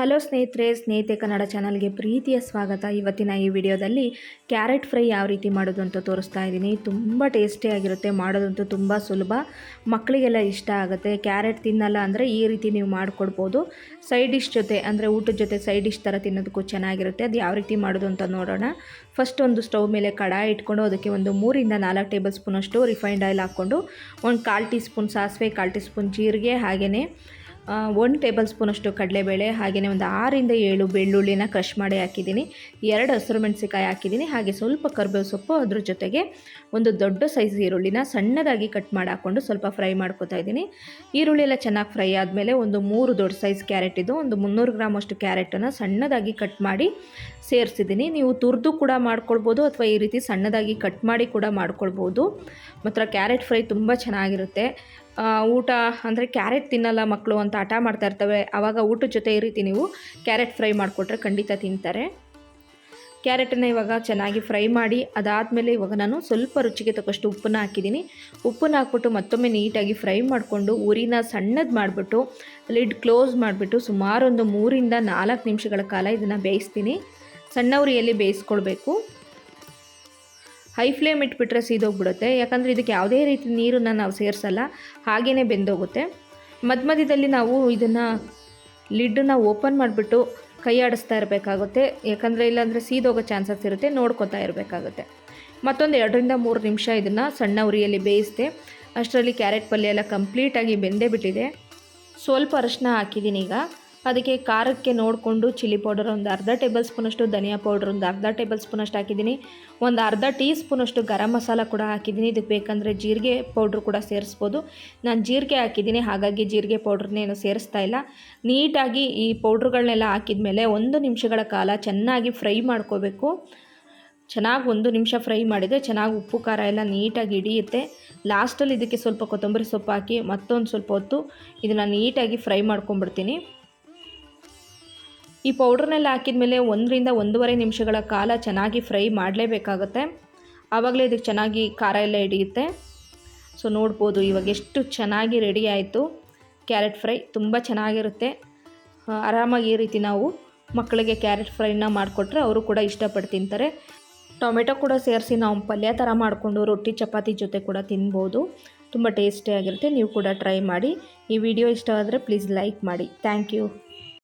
Hello ಸ್ನೇಹಿತರೆ, ಸ್ನೇಹಿತೆ ಕನ್ನಡ ಚಾನಲ್ಗೆ ಪ್ರೀತಿಯ ಸ್ವಾಗತ. ಇವತ್ತಿನ ಈ ವಿಡಿಯೋದಲ್ಲಿ ಕ್ಯಾರೆಟ್ ಫ್ರೈ ಯಾವ ರೀತಿ ಮಾಡೋದು ಅಂತ ತೋರಿಸ್ತಾ ಇದ್ದೀನಿ. ತುಂಬ ಟೇಸ್ಟಿಯಾಗಿರುತ್ತೆ ಮಾಡೋದಂತೂ ತುಂಬ ಸುಲಭ. ಮಕ್ಕಳಿಗೆಲ್ಲ ಇಷ್ಟ ಆಗುತ್ತೆ. ಕ್ಯಾರೆಟ್ ತಿನ್ನಲ್ಲ ಅಂದರೆ ಈ ರೀತಿ ನೀವು ಮಾಡಿಕೊಡ್ಬೋದು. ಸೈಡ್ ಡಿಶ್ ಜೊತೆ ಅಂದರೆ ಊಟದ ಜೊತೆ ಸೈಡ್ ಡಿಶ್ ಥರ ತಿನ್ನೋದಕ್ಕೂ ಚೆನ್ನಾಗಿರುತ್ತೆ. ಅದು ಯಾವ ರೀತಿ ಮಾಡೋದು ಅಂತ ನೋಡೋಣ. ಫಸ್ಟ್ ಒಂದು ಸ್ಟವ್ ಮೇಲೆ ಕಡಾಯಿ ಇಟ್ಕೊಂಡು ಅದಕ್ಕೆ ಒಂದು ಮೂರಿಂದ ನಾಲ್ಕು ಟೇಬಲ್ ಸ್ಪೂನಷ್ಟು ರಿಫೈನ್ಡ್ ಆಯಿಲ್ ಹಾಕ್ಕೊಂಡು ಒಂದು ಕಾಲು ಟೀ ಸ್ಪೂನ್ ಸಾಸಿವೆ, ಕಾಲು ಟೀ ಸ್ಪೂನ್ ಜೀರಿಗೆ, ಹಾಗೆಯೇ ಒಂದು ಟೇಬಲ್ ಸ್ಪೂನಷ್ಟು ಕಡಲೆಬೇಳೆ ಹಾಗೆಯೇ ಒಂದು ಆರಿಂದ ಏಳು ಬೆಳ್ಳುಳ್ಳಿನ ಕ್ರಷ್ ಮಾಡಿ ಹಾಕಿದ್ದೀನಿ. ಎರಡು ಹಸಿರು ಮೆಣಸಿಕಾಯಿ ಹಾಕಿದ್ದೀನಿ. ಹಾಗೆ ಸ್ವಲ್ಪ ಕರ್ಬೇವು ಸೊಪ್ಪು ಅದ್ರ ಜೊತೆಗೆ ಒಂದು ದೊಡ್ಡ ಸೈಜ್ ಈರುಳ್ಳಿನ ಸಣ್ಣದಾಗಿ ಕಟ್ ಮಾಡಿ ಹಾಕ್ಕೊಂಡು ಸ್ವಲ್ಪ ಫ್ರೈ ಮಾಡ್ಕೊತಾ ಇದ್ದೀನಿ. ಈರುಳ್ಳಿ ಎಲ್ಲ ಚೆನ್ನಾಗಿ ಫ್ರೈ ಆದಮೇಲೆ ಒಂದು ಮೂರು ದೊಡ್ಡ ಸೈಜ್ ಕ್ಯಾರೆಟ್ ಇದು, ಒಂದು ಮುನ್ನೂರು ಗ್ರಾಮ್ ಅಷ್ಟು ಕ್ಯಾರೆಟನ್ನು ಸಣ್ಣದಾಗಿ ಕಟ್ ಮಾಡಿ ಸೇರಿಸಿದ್ದೀನಿ. ನೀವು ತುರಿದು ಕೂಡ ಮಾಡ್ಕೊಳ್ಬೋದು ಅಥವಾ ಈ ರೀತಿ ಸಣ್ಣದಾಗಿ ಕಟ್ ಮಾಡಿ ಕೂಡ ಮಾಡ್ಕೊಳ್ಬೋದು. ಮಾತ್ರ ಕ್ಯಾರೆಟ್ ಫ್ರೈ ತುಂಬ ಚೆನ್ನಾಗಿರುತ್ತೆ. ಊಟ ಅಂದರೆ ಕ್ಯಾರೆಟ್ ತಿನ್ನಲ್ಲ ಮಕ್ಕಳು ಅಂತ ಹಠ ಮಾಡ್ತಾ ಇರ್ತವೆ. ಆವಾಗ ಊಟದ ಜೊತೆ ಈ ರೀತಿ ನೀವು ಕ್ಯಾರೆಟ್ ಫ್ರೈ ಮಾಡಿಕೊಟ್ರೆ ಖಂಡಿತ ತಿಂತಾರೆ. ಕ್ಯಾರೆಟನ್ನು ಇವಾಗ ಚೆನ್ನಾಗಿ ಫ್ರೈ ಮಾಡಿ, ಅದಾದಮೇಲೆ ಇವಾಗ ನಾನು ಸ್ವಲ್ಪ ರುಚಿಗೆ ತಕ್ಕಷ್ಟು ಉಪ್ಪನ್ನ ಹಾಕಿದ್ದೀನಿ. ಉಪ್ಪನ್ನ ಹಾಕ್ಬಿಟ್ಟು ಮತ್ತೊಮ್ಮೆ ನೀಟಾಗಿ ಫ್ರೈ ಮಾಡಿಕೊಂಡು ಉರಿನ ಸಣ್ಣದು ಮಾಡಿಬಿಟ್ಟು, ಲಿಡ್ ಕ್ಲೋಸ್ ಮಾಡಿಬಿಟ್ಟು ಸುಮಾರು ಒಂದು ಮೂರಿಂದ ನಾಲ್ಕು ನಿಮಿಷಗಳ ಕಾಲ ಇದನ್ನು ಬೇಯಿಸ್ತೀನಿ. ಸಣ್ಣ ಉರಿಯಲ್ಲಿ ಬೇಯಿಸ್ಕೊಳ್ಬೇಕು. ಹೈ ಫ್ಲೇಮ್ ಇಟ್ಬಿಟ್ರೆ ಸೀದೋಗ್ಬಿಡುತ್ತೆ. ಯಾಕಂದರೆ ಇದಕ್ಕೆ ಯಾವುದೇ ರೀತಿ ನೀರನ್ನು ನಾವು ಸೇರಿಸಲ್ಲ ಹಾಗೇ ಬೆಂದೋಗುತ್ತೆ. ಮಧ್ಯ ಮಧ್ಯದಲ್ಲಿ ನಾವು ಇದನ್ನು ಲಿಡ್ಡನ್ನು ಓಪನ್ ಮಾಡಿಬಿಟ್ಟು ಕೈ ಆಡಿಸ್ತಾ ಇರಬೇಕಾಗುತ್ತೆ. ಯಾಕಂದರೆ ಇಲ್ಲಾಂದರೆ ಸೀದೋಗೋ ಚಾನ್ಸಸ್ ಇರುತ್ತೆ, ನೋಡ್ಕೊತಾ ಇರಬೇಕಾಗುತ್ತೆ. ಮತ್ತೊಂದು ಎರಡರಿಂದ ಮೂರು ನಿಮಿಷ ಇದನ್ನು ಸಣ್ಣ ಉರಿಯಲ್ಲಿ ಬೇಯಿಸಿದೆ, ಅಷ್ಟರಲ್ಲಿ ಕ್ಯಾರೆಟ್ ಪಲ್ಯ ಎಲ್ಲ ಕಂಪ್ಲೀಟಾಗಿ ಬೆಂದೇ ಬಿಟ್ಟಿದೆ. ಸ್ವಲ್ಪ ಅರಶಿನ ಹಾಕಿದ್ದೀನಿ ಈಗ. ಅದಕ್ಕೆ ಖಾರಕ್ಕೆ ನೋಡಿಕೊಂಡು ಚಿಲ್ಲಿ ಪೌಡರ್ ಒಂದು ಅರ್ಧ ಟೇಬಲ್ ಸ್ಪೂನಷ್ಟು ಧನಿಯಾ ಪೌಡರ್ ಒಂದು ಅರ್ಧ ಟೇಬಲ್ ಸ್ಪೂನಷ್ಟು ಹಾಕಿದ್ದೀನಿ. ಒಂದು ಅರ್ಧ ಟೀ ಸ್ಪೂನಷ್ಟು ಗರಂ ಮಸಾಲ ಕೂಡ ಹಾಕಿದ್ದೀನಿ. ಇದಕ್ಕೆ ಬೇಕಂದರೆ ಜೀರಿಗೆ ಪೌಡ್ರ್ ಕೂಡ ಸೇರಿಸ್ಬೋದು. ನಾನು ಜೀರಿಗೆ ಹಾಕಿದ್ದೀನಿ. ಹಾಗಾಗಿ ಜೀರಿಗೆ ಪೌಡ್ರನ್ನೇನು ಸೇರಿಸ್ತಾ ಇಲ್ಲ. ನೀಟಾಗಿ ಈ ಪೌಡ್ರ್ಗಳನ್ನೆಲ್ಲ ಹಾಕಿದ ಮೇಲೆ ಒಂದು ನಿಮಿಷಗಳ ಕಾಲ ಚೆನ್ನಾಗಿ ಫ್ರೈ ಮಾಡ್ಕೋಬೇಕು. ಚೆನ್ನಾಗಿ ಒಂದು ನಿಮಿಷ ಫ್ರೈ ಮಾಡಿದರೆ ಚೆನ್ನಾಗಿ ಉಪ್ಪು, ಖಾರ ಎಲ್ಲ ನೀಟಾಗಿ ಹಿಡಿಯುತ್ತೆ. ಲಾಸ್ಟಲ್ಲಿ ಇದಕ್ಕೆ ಸ್ವಲ್ಪ ಕೊತ್ತಂಬರಿ ಸೊಪ್ಪು ಹಾಕಿ ಮತ್ತೊಂದು ಸ್ವಲ್ಪ ಹೊತ್ತು ಇದನ್ನು ನೀಟಾಗಿ ಫ್ರೈ ಮಾಡ್ಕೊಂಬಿಡ್ತೀನಿ ಈ ಪೌಡ್ರನ್ನೆಲ್ಲ ಹಾಕಿದ ಮೇಲೆ ಒಂದರಿಂದ ಒಂದೂವರೆ ನಿಮಿಷಗಳ ಕಾಲ ಚೆನ್ನಾಗಿ ಫ್ರೈ ಮಾಡಲೇಬೇಕಾಗುತ್ತೆ. ಆವಾಗಲೇ ಇದಕ್ಕೆ ಚೆನ್ನಾಗಿ ಖಾರ ಎಲ್ಲ ಹಿಡಿಯುತ್ತೆ. ಸೊ ನೋಡ್ಬೋದು ಇವಾಗ ಎಷ್ಟು ಚೆನ್ನಾಗಿ ರೆಡಿ ಆಯಿತು. ಕ್ಯಾರೆಟ್ ಫ್ರೈ ತುಂಬ ಚೆನ್ನಾಗಿರುತ್ತೆ. ಆರಾಮಾಗಿ ಈ ರೀತಿ ನಾವು ಮಕ್ಕಳಿಗೆ ಕ್ಯಾರೆಟ್ ಫ್ರೈನ ಮಾಡಿಕೊಟ್ರೆ ಅವರು ಕೂಡ ಇಷ್ಟಪಟ್ಟು ತಿಂತಾರೆ. ಟೊಮೆಟೊ ಕೂಡ ಸೇರಿಸಿ ನಾವು ಪಲ್ಯ ಥರ ಮಾಡಿಕೊಂಡು ರೊಟ್ಟಿ, ಚಪಾತಿ ಜೊತೆ ಕೂಡ ತಿನ್ಬೋದು. ತುಂಬ ಟೇಸ್ಟಿಯಾಗಿರುತ್ತೆ ನೀವು ಕೂಡ ಟ್ರೈ ಮಾಡಿ. ಈ ವಿಡಿಯೋ ಇಷ್ಟ ಆದರೆ ಪ್ಲೀಸ್ ಲೈಕ್ ಮಾಡಿ. Thank you.